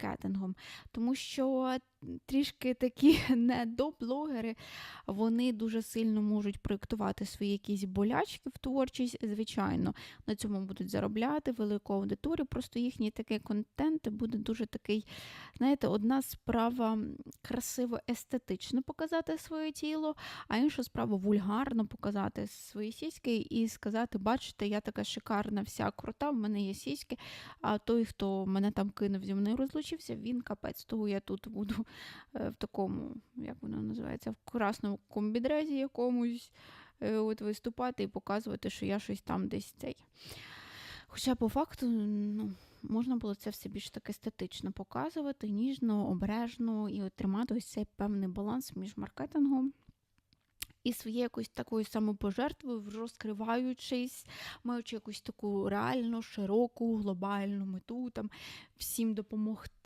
маркетингом, тому що трішки такі недоблогери, вони дуже сильно можуть проєктувати свої якісь болячки в творчість, звичайно, на цьому будуть заробляти велику аудиторію, просто їхній такий контент буде дуже такий, знаєте, одна справа красиво естетично показати своє тіло, а інша справа вульгарно показати свої сіськи і сказати, бачите, я така шикарна, вся крута, в мене є сіськи, а той, хто мене там кинув зі мною розлучився, він капець. Того я тут буду е, в такому, як воно називається, в красному комбідрезі якомусь е, от виступати і показувати, що я щось там десь цей. Хоча по факту, ну. Можна було це все більш так естетично показувати, ніжно, обережно і от тримати ось цей певний баланс між маркетингом і своєю якоюсь такою самопожертвою, розкриваючись, маючи якусь таку реально широку глобальну мету, там всім допомогти,